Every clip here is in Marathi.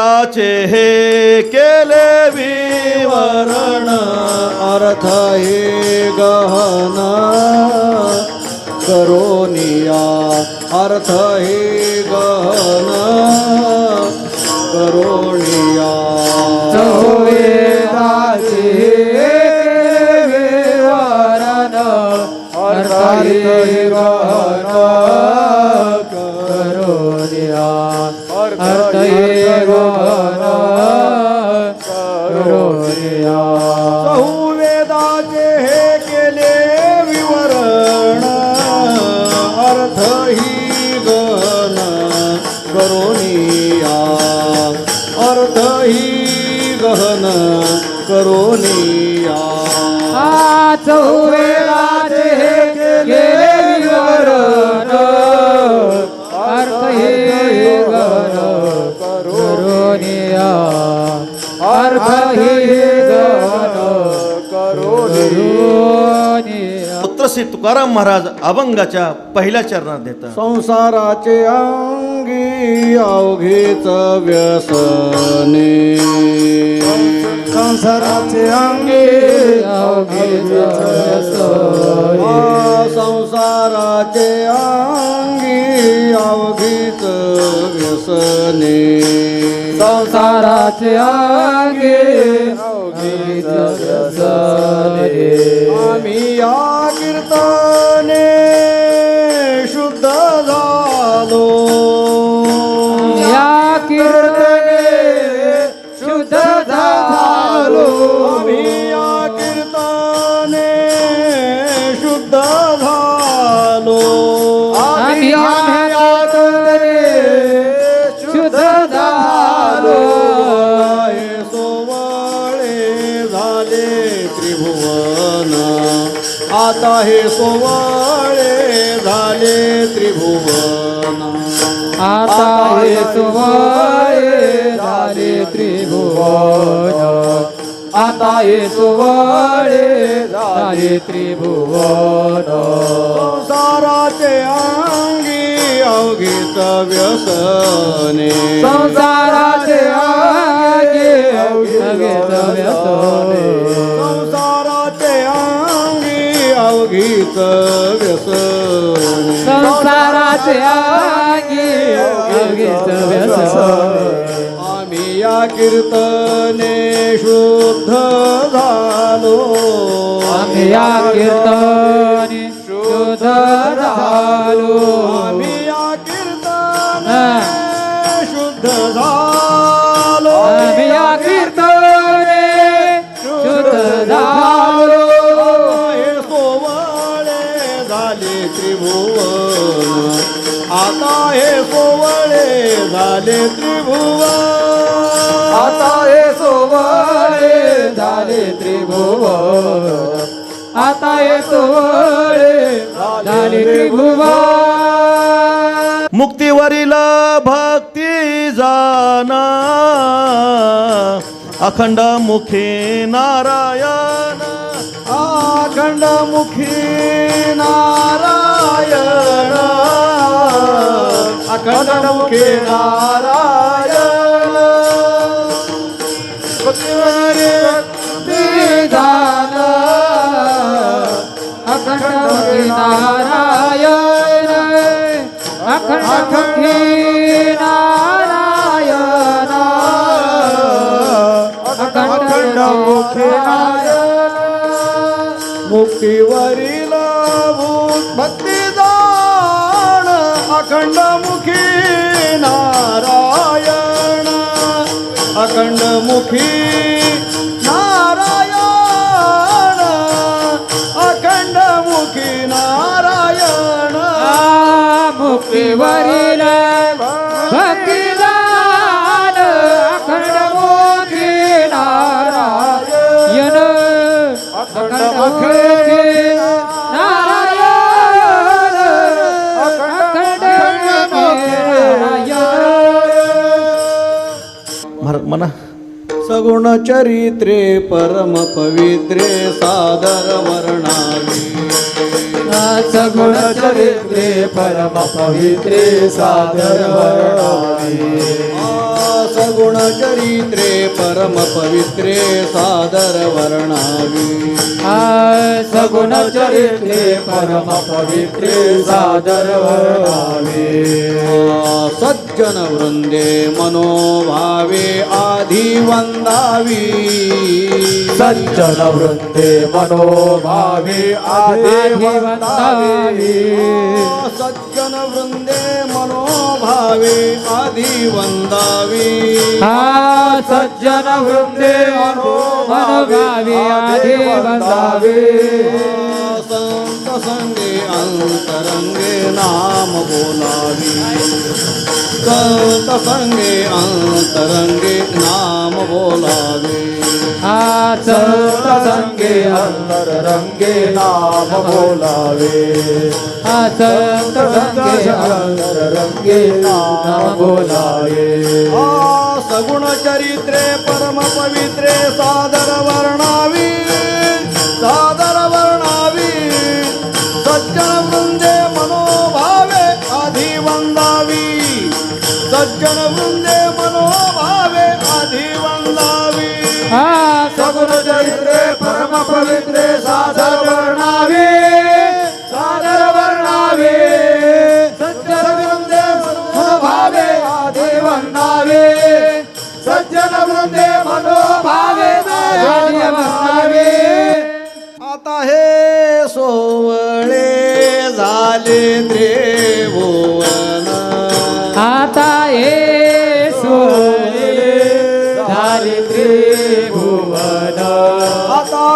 चे हे केले विवरण अर्थ हे गहन. करोनिया अर्थ हे गहन. करोनिया वेदाचे विवरण हे गहन. करोनिया चौवेदाचे चौवेला श्री तुकाराम महाराज अभंगाच्या पहिल्या चरणात देतात. संसाराचे अंगी अवघेच व्यसने संसाराचे अंगी आ, संसाराचे अंगी अवघीच व्यसने संसाराचे आगे अवघीत व्यसने आता हे सुवळे झाले त्रिभुवन. आता हे सुवळे झाले त्रिभुवन. संसाराचे अंगी अवघीत व्यसने संसाराचे आगे अवघेत व्यसने संसाराचे अंगी अवघीत व्यसने संसाराचे आम्ही या कीर्तने शुद्ध झालो. आम्ही या कीर्तने शुद्ध झालो. झाले त्रिभुवन. आता हे सोवळे झाले त्रिभुवन. आता हे सोवळे झाले त्रिभुवन. मुक्तीवरील भक्ती जाना. अखंड मुखी नारायण. अखंड मुखी नारायण. अखंड मुखे नारायण भक्तिवरी ते अखंड मुखे नारायण अखंड मुखे नारायण अखंड मुखे नारायण मुक्तीवरील भक्ती मुक्तीवरील भक्तिदान अखंड मुखी नारायण. अखंड मुखी नारायण. अखंड मुखी नारायण. महाराज म्हणा सगुण चरित्रे परम पवित्रे सादर वर्णावी सगुण चरित्रे परम पवित्रे सादर वर्णावे सगुण चरित्रे परम पवित्रे सादर वर्णावी। सगुण चरित्रे परम पवित्रे सादर वर्णावे। सज्जन वृंदे मनोभावे आधी वंदावी सज्जन वृंदे मनोभावे आदे वंदावे सज्जन वृंदे मनोभावे आधी वंदावी. हा सज्जन वृंदे मनोभावे आदे वंदावे. संत संगे अंतरंगे नाम बोलावी. संत संगे अंतरंगे नाम बोलावे. संत संगे अंतर रंगे नाम बोलावे. हा संत संगे अंतर रंगे नाम बोलावे सगुण चरित्रे परम पवित्रे सादर वर्णावे. त्रिभुवन सोने झाले त्रिभुवन आता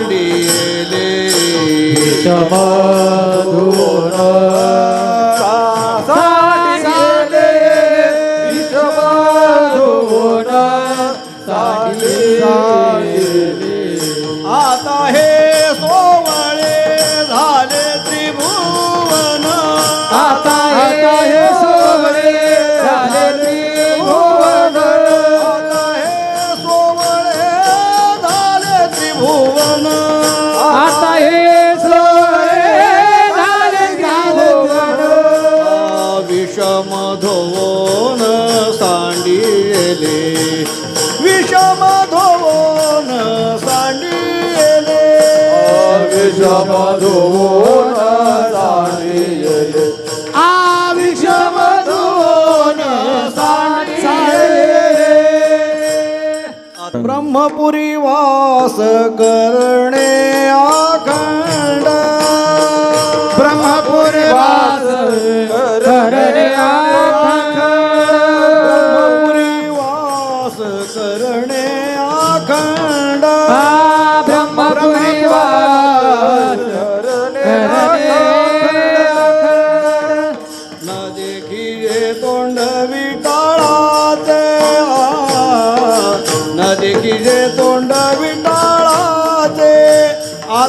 ಮಂಡಿಯಲೇ ಶಮಾ विषमधून साडिले आ ब्रह्मपुरी वास करणे अखंड ब्रह्मपुरी वास करणे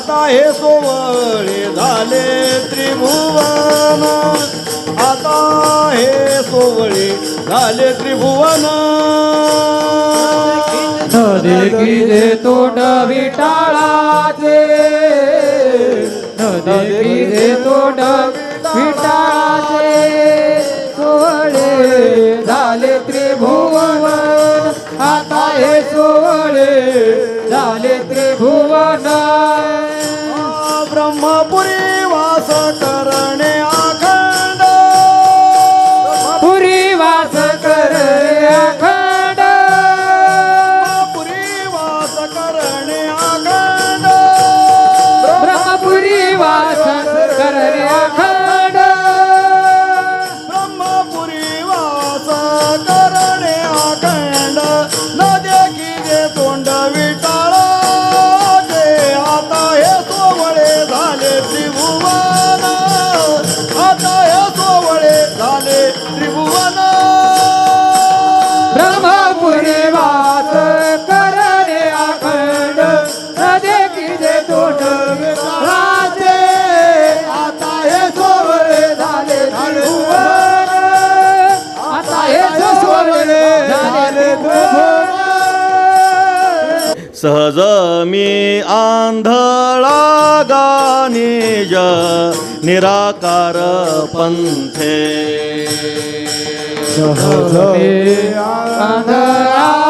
आता हे सोवळे झाले त्रिभुवन. आता हे सोवळे झाले त्रिभुवन. न देखिले तोंड विटाळाचे? न देखिले तोंड विटाळाचे? सोहळे झाले त्रिभुवन. आता हे सोहळे झाले त्रिभुवन. सहज मी आंधळा गानिज निराकार पंथे. सहज आंधळा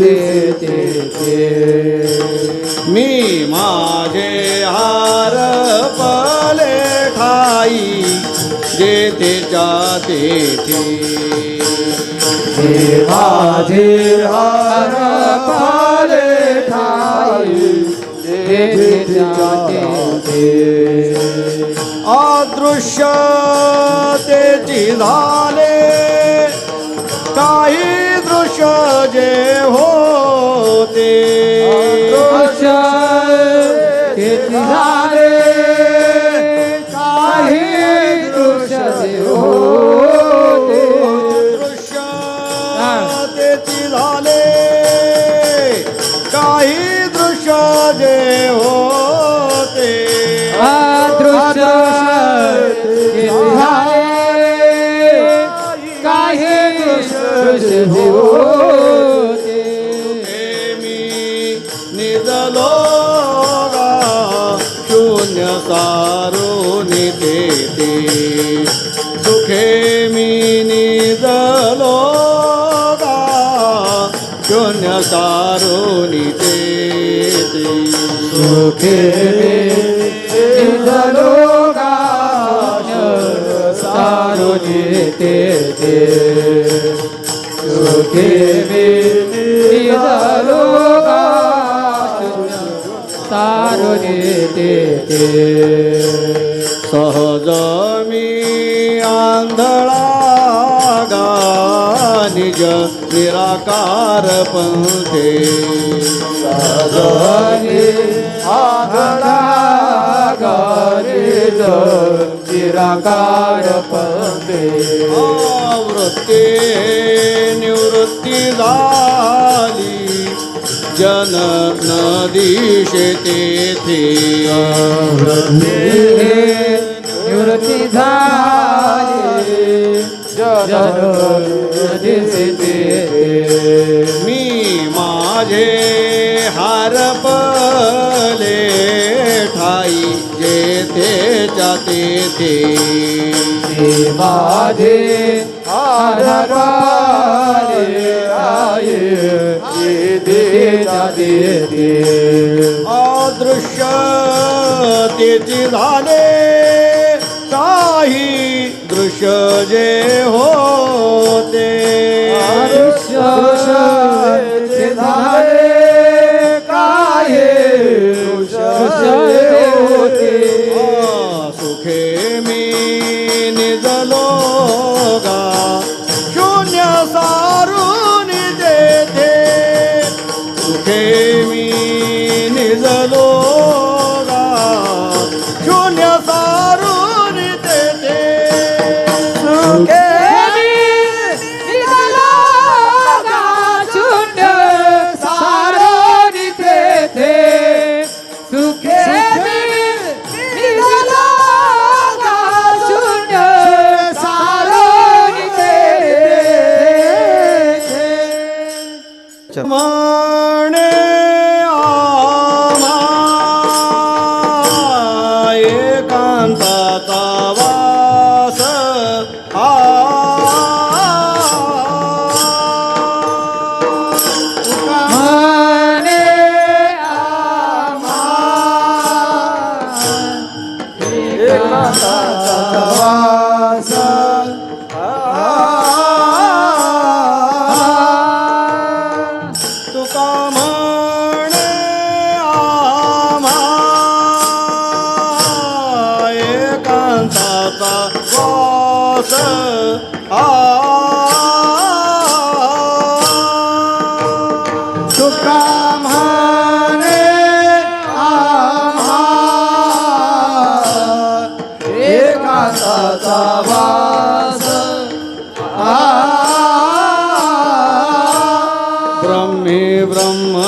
जन ते मी माझे हार पले ठाई जेथे जाते माझे हार पाले ठाई जाते ते. अदृश्य तेची झाले काही दृश्य जे होते શૂન્ય સારો નીતે સુખે સારો નીતે સુખે સારો નીતે સહજ મી આંધળા નિજ निराकार पंथे गारीज निराकार पंथे आवृत्ती निवृत्ती झाली। जन नदीशे तेथे निवृत्ती झाली। जन दिसते मी माझे हारपले ठाई जेथे तेथे माझे आधारे आये देता देते अदृश्य तेची झाले काही दृश्य जे होते ஆ ब्रह्मे ब्रह्म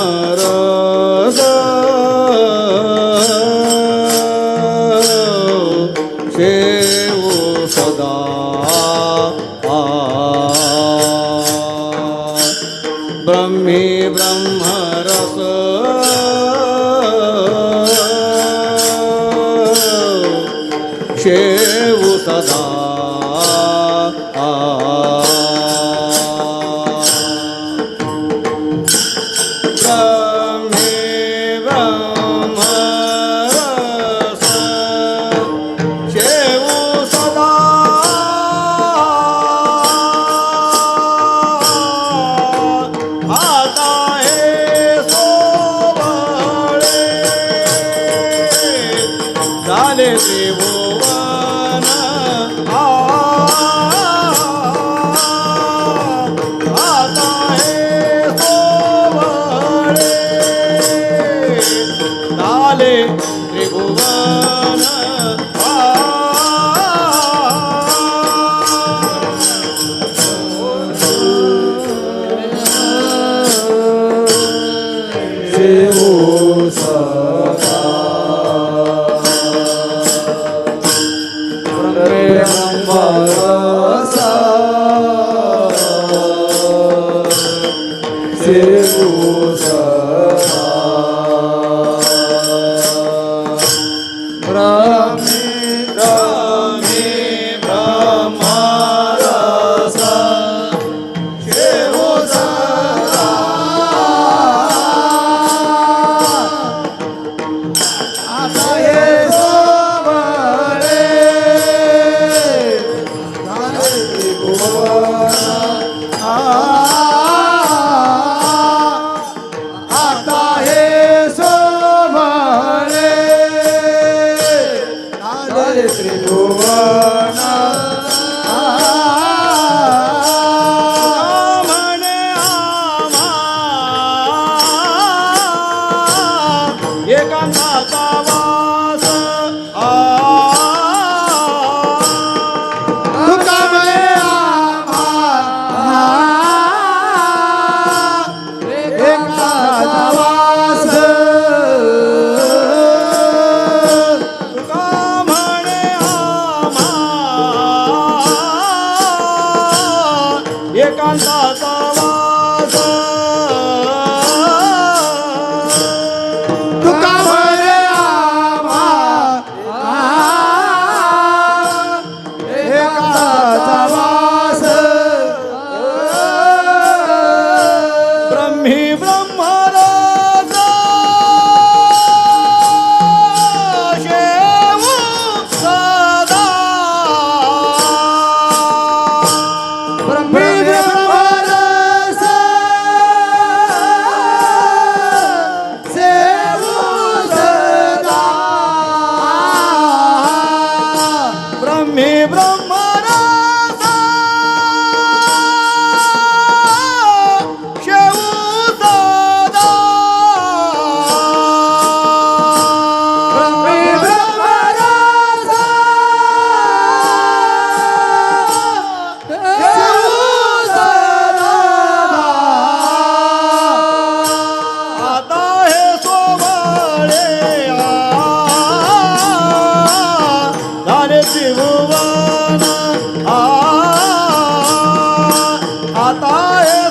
Oh, yeah.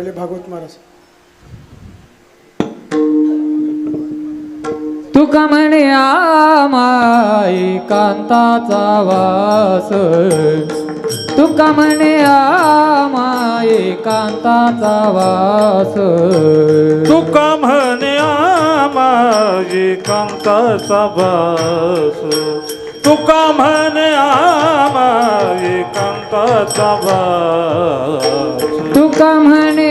पहिले भागवत महाराज. तुका म्हणे माई कांताचा वास. तुका म्हणे माई कांताचा वास. तुका म्हणे माई कांताचा वास. तुका म्हणे माई कांताचा वास. तुका म्हणे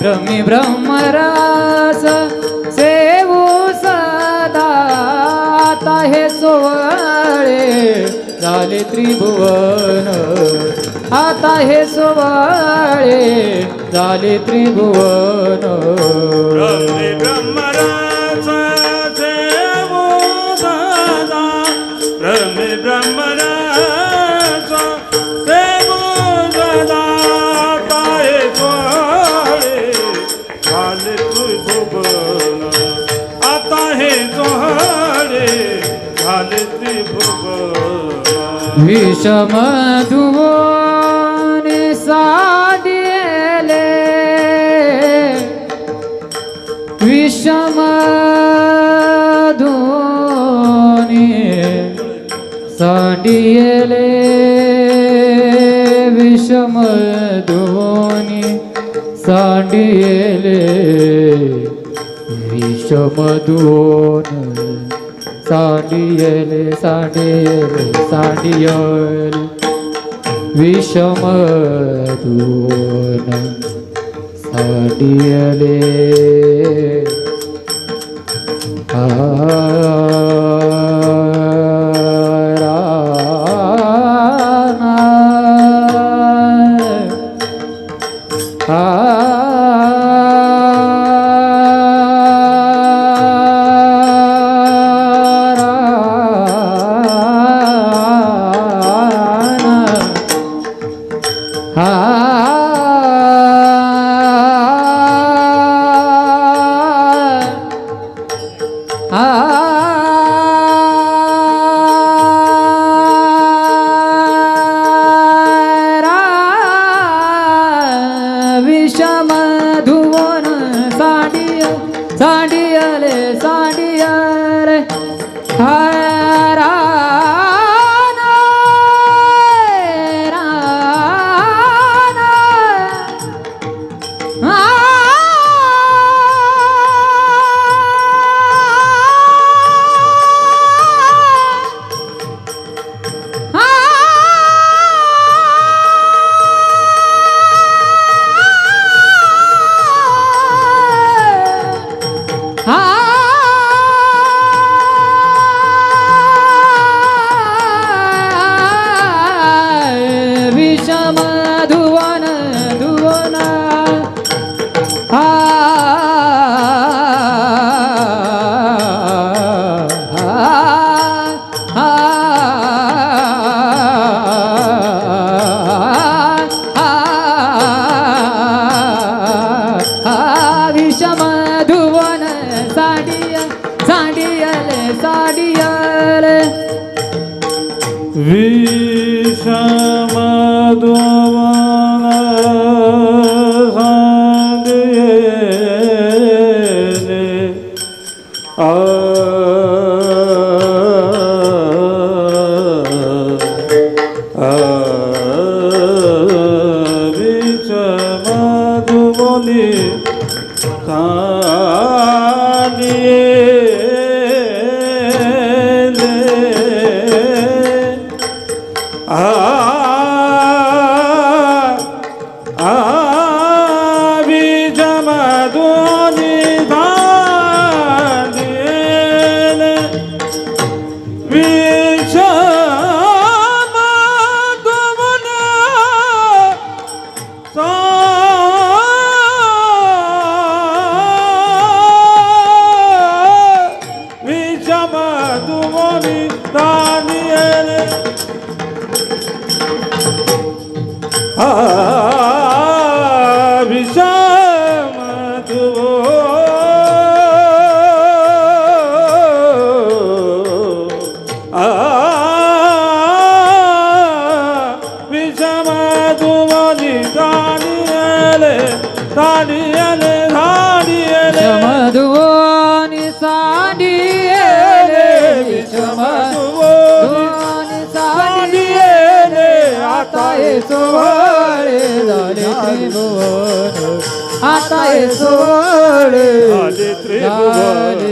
भ्रमी भ्रमरस सेवू सदा आता हे सोवळे झाले त्रिभुवन. आता हे सोवळे झाले त्रिभुवन. ब्रह्मराज विषम धुवने साडिले विषम धुवने साडिले विषम धुवने साडिले विषम धुवन साडियले साडियले साडियले। विषम दोन साडियले आ তুমনি দানিয়েল আ Do esore, dale tribo, do esore, dale tribo, dale